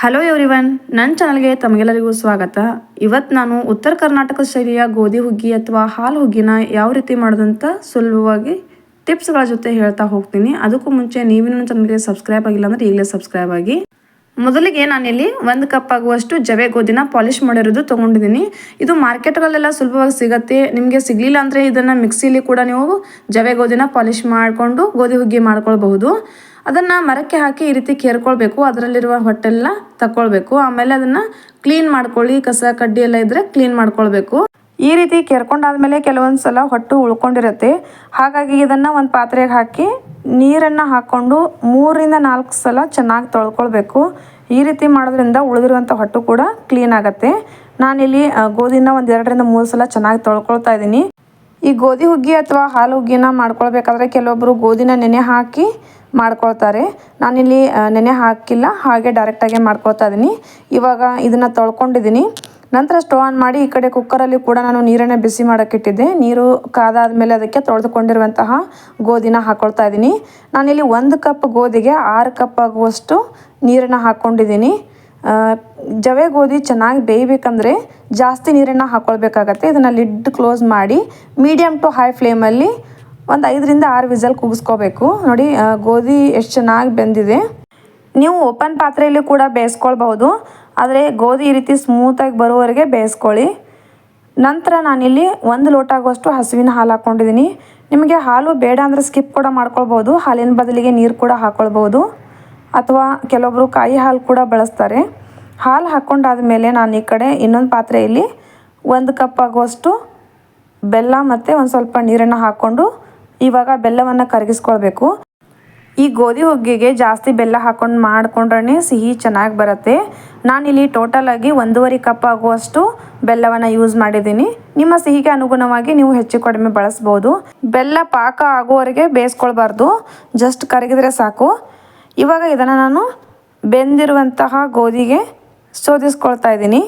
Hello everyone ನನ್ನ ಚಾನಲ್ಗೆ ತಮಗೆಲ್ಲರಿಗೂ ಸ್ವಾಗತ. ಇವತ್ತು ನಾನು ಉತ್ತರ ಕರ್ನಾಟಕ ಶೈಲಿಯ ಗೋಧಿ ಹುಗ್ಗಿ ಅಥವಾ ಹಾಲು ಹುಗ್ಗಿನ ಯಾವ ರೀತಿ ಮಾಡೋದಂತ ಸುಲಭವಾಗಿ ಟಿಪ್ಸ್ಗಳ ಜೊತೆ ಹೇಳ್ತಾ ಹೋಗ್ತೀನಿ. ಅದಕ್ಕೂ ಮುಂಚೆ ನೀವು ನನ್ನ ಚಾನಲ್ಗೆ ಸಬ್ಸ್ಕ್ರೈಬ್ ಆಗಿಲ್ಲ ಅಂದರೆ ಈಗಲೇ ಸಬ್ಸ್ಕ್ರೈಬ್ ಆಗಿ. ಮೊದಲಿಗೆ ನಾನಿಲ್ಲಿ ಒಂದು ಕಪ್ ಆಗುವಷ್ಟು ಜವೆ ಗೋಧಿನ ಪಾಲಿಶ್ ಮಾಡಿರೋದು ತೊಗೊಂಡಿದ್ದೀನಿ. ಇದು ಮಾರ್ಕೆಟ್ಗಳಲ್ಲೆಲ್ಲ ಸುಲಭವಾಗಿ ಸಿಗತ್ತೆ. ನಿಮಗೆ ಸಿಗಲಿಲ್ಲ ಅಂದರೆ ಇದನ್ನು ಮಿಕ್ಸಿಲಿ ಕೂಡ ನೀವು ಜವೆ ಗೋಧಿನ ಪಾಲಿಶ್ ಮಾಡಿಕೊಂಡು ಗೋಧಿ ಹುಗ್ಗಿ ಮಾಡ್ಕೊಳ್ಬಹುದು. ಅದನ್ನು ಮರಕ್ಕೆ ಹಾಕಿ ಈ ರೀತಿ ಕೇರ್ಕೊಳ್ಬೇಕು. ಅದರಲ್ಲಿರುವ ಹೊಟ್ಟೆಲ್ಲ ತಕ್ಕೊಳ್ಬೇಕು. ಆಮೇಲೆ ಅದನ್ನು ಕ್ಲೀನ್ ಮಾಡ್ಕೊಳ್ಳಿ. ಕಸ, ಕಡ್ಡಿ ಎಲ್ಲ ಇದ್ದರೆ ಕ್ಲೀನ್ ಮಾಡ್ಕೊಳ್ಬೇಕು. ಈ ರೀತಿ ಕೇರ್ಕೊಂಡಾದ್ಮೇಲೆ ಕೆಲವೊಂದು ಸಲ ಹೊಟ್ಟು ಉಳ್ಕೊಂಡಿರುತ್ತೆ. ಹಾಗಾಗಿ ಇದನ್ನು ಒಂದು ಪಾತ್ರೆಗೆ ಹಾಕಿ ನೀರನ್ನು ಹಾಕ್ಕೊಂಡು ಮೂರಿಂದ ನಾಲ್ಕು ಸಲ ಚೆನ್ನಾಗಿ ತೊಳ್ಕೊಳ್ಬೇಕು. ಈ ರೀತಿ ಮಾಡೋದ್ರಿಂದ ಉಳಿದಿರುವಂಥ ಹೊಟ್ಟು ಕೂಡ ಕ್ಲೀನ್ ಆಗುತ್ತೆ. ನಾನಿಲ್ಲಿ ಗೋಧಿನ ಒಂದು ಎರಡರಿಂದ ಮೂರು ಸಲ ಚೆನ್ನಾಗಿ ತೊಳ್ಕೊಳ್ತಾ ಇದ್ದೀನಿ. ಈ ಗೋಧಿ ಹುಗ್ಗಿ ಅಥವಾ ಹಾಲು ಹುಗ್ಗಿನ ಮಾಡ್ಕೊಳ್ಬೇಕಾದ್ರೆ ಕೆಲವೊಬ್ಬರು ಗೋಧಿನ ನೆನೆ ಹಾಕಿ ಮಾಡ್ಕೊಳ್ತಾರೆ. ನಾನಿಲ್ಲಿ ನೆನೆ ಹಾಕಿಲ್ಲ, ಹಾಗೆ ಡೈರೆಕ್ಟಾಗೆ ಮಾಡ್ಕೊಳ್ತಾ ಇದ್ದೀನಿ ಇವಾಗ ಇದನ್ನು ತೊಳ್ಕೊಂಡಿದ್ದೀನಿ ನಂತರ ಸ್ಟವ್ ಆನ್ ಮಾಡಿ ಈ ಕಡೆ ಕುಕ್ಕರಲ್ಲಿ ಕೂಡ ನಾನು ನೀರನ್ನು ಬಿಸಿ ಮಾಡೋಕ್ಕಿಟ್ಟಿದ್ದೆ. ನೀರು ಕಾದಾದ ಮೇಲೆ ಅದಕ್ಕೆ ತೊಳೆದುಕೊಂಡಿರುವಂತಹ ಗೋಧಿನ ಹಾಕ್ಕೊಳ್ತಾ ಇದ್ದೀನಿ ನಾನಿಲ್ಲಿ ಒಂದು ಕಪ್ ಗೋಧಿಗೆ ಆರು ಕಪ್ ಆಗುವಷ್ಟು ನೀರನ್ನು ಹಾಕ್ಕೊಂಡಿದ್ದೀನಿ ಜವೆ ಗೋಧಿ ಚೆನ್ನಾಗಿ ಬೇಯಬೇಕಂದ್ರೆ ಜಾಸ್ತಿ ನೀರನ್ನು ಹಾಕ್ಕೊಳ್ಬೇಕಾಗತ್ತೆ ಇದನ್ನು ಲಿಡ್ ಕ್ಲೋಸ್ ಮಾಡಿ ಮೀಡಿಯಮ್ ಟು ಹೈ ಫ್ಲೇಮಲ್ಲಿ ಒಂದು ಐದರಿಂದ ಆರು ವಿಸಲ್ ಕೂಗಿಸ್ಕೋಬೇಕು. ನೋಡಿ ಗೋಧಿ ಎಷ್ಟು ಚೆನ್ನಾಗಿ ಬೆಂದಿದೆ. ನೀವು ಓಪನ್ ಪಾತ್ರೆಯಲ್ಲಿ ಕೂಡ ಬೇಯಿಸ್ಕೊಳ್ಬಹುದು. ಆದರೆ ಗೋಧಿ ಈ ರೀತಿ ಸ್ಮೂತಾಗಿ ಬರೋವರೆಗೆ ಬೇಯಿಸ್ಕೊಳ್ಳಿ. ನಂತರ ನಾನಿಲ್ಲಿ ಒಂದು ಲೋಟ ಆಗುವಷ್ಟು ಹಸುವಿನ ಹಾಲು ಹಾಕ್ಕೊಂಡಿದ್ದೀನಿ. ನಿಮಗೆ ಹಾಲು ಬೇಡ ಅಂದರೆ ಸ್ಕಿಪ್ ಕೂಡ ಮಾಡ್ಕೊಳ್ಬೋದು ಹಾಲಿನ ಬದಲಿಗೆ ನೀರು ಕೂಡ ಹಾಕ್ಕೊಳ್ಬೋದು ಅಥವಾ ಕೆಲವೊಬ್ಬರು ಕಾಯಿ ಹಾಲು ಕೂಡ ಬಳಸ್ತಾರೆ. ಹಾಲು ಹಾಕ್ಕೊಂಡಾದ ಮೇಲೆ ನಾನು ಈ ಕಡೆ ಇನ್ನೊಂದು ಪಾತ್ರೆಯಲ್ಲಿ ಒಂದು ಕಪ್ ಆಗುವಷ್ಟು ಬೆಲ್ಲ ಮತ್ತು ಒಂದು ಸ್ವಲ್ಪ ನೀರನ್ನು ಹಾಕ್ಕೊಂಡು ಇವಾಗ ಬೆಲ್ಲವನ್ನು ಕರಗಿಸ್ಕೊಳ್ಬೇಕು. ಈ ಗೋಧಿ ಹುಗ್ಗಿಗೆ ಜಾಸ್ತಿ ಬೆಲ್ಲ ಹಾಕೊಂಡು ಮಾಡಿಕೊಂಡ್ರೆ ಸಿಹಿ ಚೆನ್ನಾಗಿ ಬರುತ್ತೆ. ನಾನಿಲ್ಲಿ ಟೋಟಲಾಗಿ ಒಂದೂವರೆ ಕಪ್ ಆಗುವಷ್ಟು ಬೆಲ್ಲವನ್ನು ಯೂಸ್ ಮಾಡಿದ್ದೀನಿ. ನಿಮ್ಮ ಸಿಹಿಗೆ ಅನುಗುಣವಾಗಿ ನೀವು ಹೆಚ್ಚು ಕಡಿಮೆ ಬಳಸ್ಬೋದು. ಬೆಲ್ಲ ಪಾಕ ಆಗುವವರೆಗೆ ಬೇಯಿಸ್ಕೊಳ್ಬಾರ್ದು. ಜಸ್ಟ್ ಕರಗಿದ್ರೆ ಸಾಕು. ಇವಾಗ ಇದನ್ನು ನಾನು ಬೆಂದಿರುವಂತಹ ಗೋಧಿಗೆ ಶೋಧಿಸ್ಕೊಳ್ತಾ ಇದ್ದೀನಿ.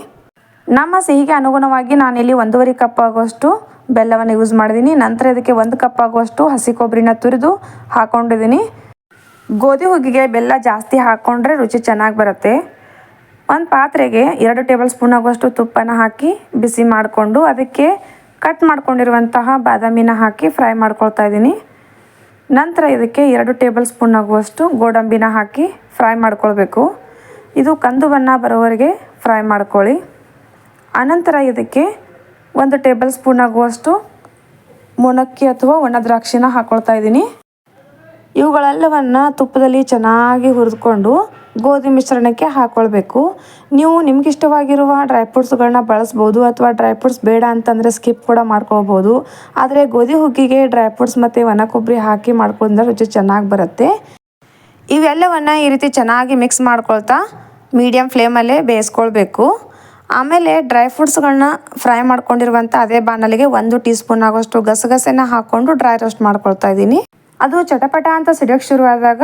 ನಮ್ಮ ಸಿಹಿಗೆ ಅನುಗುಣವಾಗಿ ನಾನಿಲ್ಲಿ ಒಂದೂವರೆ ಕಪ್ ಆಗುವಷ್ಟು ಬೆಲ್ಲವನ್ನು ಯೂಸ್ ಮಾಡಿದ್ದೀನಿ ನಂತರ ಇದಕ್ಕೆ ಒಂದು ಕಪ್ ಆಗುವಷ್ಟು ಹಸಿ ಕೊಬ್ಬರಿನ ತುರಿದು ಹಾಕ್ಕೊಂಡಿದ್ದೀನಿ ಗೋಧಿ ಹುಗ್ಗಿಗೆ ಬೆಲ್ಲ ಜಾಸ್ತಿ ಹಾಕ್ಕೊಂಡ್ರೆ ರುಚಿ ಚೆನ್ನಾಗಿ ಬರುತ್ತೆ. ಒಂದು ಪಾತ್ರೆಗೆ ಎರಡು ಟೇಬಲ್ ಸ್ಪೂನ್ ಆಗುವಷ್ಟು ತುಪ್ಪನ ಹಾಕಿ ಬಿಸಿ ಮಾಡಿಕೊಂಡು ಅದಕ್ಕೆ ಕಟ್ ಮಾಡ್ಕೊಂಡಿರುವಂತಹ ಬಾದಾಮಿನ ಹಾಕಿ ಫ್ರೈ ಮಾಡ್ಕೊಳ್ತಾ ಇದ್ದೀನಿ ನಂತರ ಇದಕ್ಕೆ ಎರಡು ಟೇಬಲ್ ಸ್ಪೂನ್ ಆಗುವಷ್ಟು ಗೋಡಂಬಿನ ಹಾಕಿ ಫ್ರೈ ಮಾಡ್ಕೊಳ್ಬೇಕು. ಇದು ಕಂದು ಬಣ್ಣ ಬರೋವರೆಗೆ ಫ್ರೈ ಮಾಡ್ಕೊಳ್ಳಿ. ಅನಂತರ ಇದಕ್ಕೆ ಒಂದು ಟೇಬಲ್ ಸ್ಪೂನ್ ಆಗುವಷ್ಟು ಮೊಣಕ್ಕಿ ಅಥವಾ ಒಣ ದ್ರಾಕ್ಷಿನ ಹಾಕ್ಕೊಳ್ತಾ ಇದ್ದೀನಿ. ಇವುಗಳೆಲ್ಲವನ್ನು ತುಪ್ಪದಲ್ಲಿ ಚೆನ್ನಾಗಿ ಹುರಿದುಕೊಂಡು ಗೋಧಿ ಮಿಶ್ರಣಕ್ಕೆ ಹಾಕ್ಕೊಳ್ಬೇಕು ನೀವು ನಿಮ್ಗೆ ಇಷ್ಟವಾಗಿರುವ ಡ್ರೈ ಫ್ರೂಟ್ಸ್ಗಳನ್ನ ಬಳಸ್ಬೋದು ಅಥವಾ ಡ್ರೈ ಫ್ರೂಟ್ಸ್ ಬೇಡ ಅಂತಂದರೆ ಸ್ಕಿಪ್ ಕೂಡ ಮಾಡ್ಕೊಳ್ಬೋದು. ಆದರೆ ಗೋಧಿ ಹುಗ್ಗಿಗೆ ಡ್ರೈ ಫ್ರೂಟ್ಸ್ ಮತ್ತು ಒಣ ಕೊಬ್ಬರಿ ಹಾಕಿ ಮಾಡ್ಕೊಂಡ್ರೆ ರುಚಿ ಚೆನ್ನಾಗಿ ಬರುತ್ತೆ. ಇವೆಲ್ಲವನ್ನು ಈ ರೀತಿ ಚೆನ್ನಾಗಿ ಮಿಕ್ಸ್ ಮಾಡ್ಕೊಳ್ತಾ ಮೀಡಿಯಮ್ ಫ್ಲೇಮಲ್ಲೇ ಬೇಯಿಸ್ಕೊಳ್ಬೇಕು. ಆಮೇಲೆ ಡ್ರೈ ಫ್ರೂಟ್ಸ್ಗಳನ್ನ ಫ್ರೈ ಮಾಡ್ಕೊಂಡಿರುವಂಥ ಅದೇ ಬಾಣಲಿಗೆ ಒಂದು ಟೀ ಸ್ಪೂನ್ ಆಗೋಷ್ಟು ಗಸಗಸೆನ ಹಾಕ್ಕೊಂಡು ಡ್ರೈ ರೋಸ್ಟ್ ಮಾಡ್ಕೊಳ್ತಾ ಇದ್ದೀನಿ. ಅದು ಚಟಪಟ ಅಂತ ಸಿಡಿಯೋಕ್ಕೆ ಶುರುವಾದಾಗ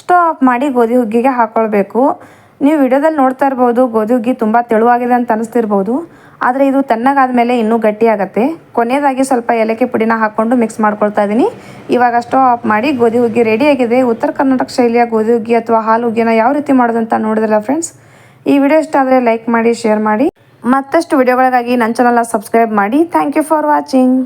ಸ್ಟವ್ ಆಫ್ ಮಾಡಿ ಗೋಧಿ ಹುಗ್ಗಿಗೆ ಹಾಕ್ಕೊಳ್ಬೇಕು ನೀವು ವಿಡಿಯೋದಲ್ಲಿ ನೋಡ್ತಾ ಇರ್ಬೋದು, ಗೋಧಿ ಹುಗ್ಗಿ ತುಂಬ ತೆಳುವಾಗಿದೆ ಅಂತ ಅನಿಸ್ತಿರ್ಬೋದು. ಆದರೆ ಇದು ತಣ್ಣಗಾದ ಮೇಲೆ ಇನ್ನೂ ಗಟ್ಟಿಯಾಗತ್ತೆ. ಕೊನೆಯದಾಗಿ ಸ್ವಲ್ಪ ಏಲಕ್ಕಿ ಪುಡಿನ ಹಾಕ್ಕೊಂಡು ಮಿಕ್ಸ್ ಮಾಡ್ಕೊಳ್ತಾ ಇದ್ದೀನಿ. ಇವಾಗ ಸ್ಟವ್ ಆಫ್ ಮಾಡಿ ಗೋಧಿ ಹುಗ್ಗಿ ರೆಡಿಯಾಗಿದೆ ಉತ್ತರ ಕರ್ನಾಟಕ ಶೈಲಿಯ ಗೋಧಿ ಹುಗ್ಗಿ ಅಥವಾ ಹಾಲು ಹುಗ್ಗಿನ ಯಾವ ರೀತಿ ಮಾಡೋದಂತ ನೋಡಿದ್ರಲ್ಲ ಫ್ರೆಂಡ್ಸ್ ಈ ವಿಡಿಯೋ ಇಷ್ಟ ಆದರೆ ಲೈಕ್ ಮಾಡಿ ಶೇರ್ ಮಾಡಿ. ಮತ್ತಷ್ಟು ವಿಡಿಯೋಗಳಿಗಾಗಿ ನನ್ನ ಚಾನಲ್ನ ಸಬ್ಸ್ಕ್ರೈಬ್ ಮಾಡಿ. Thank you for watching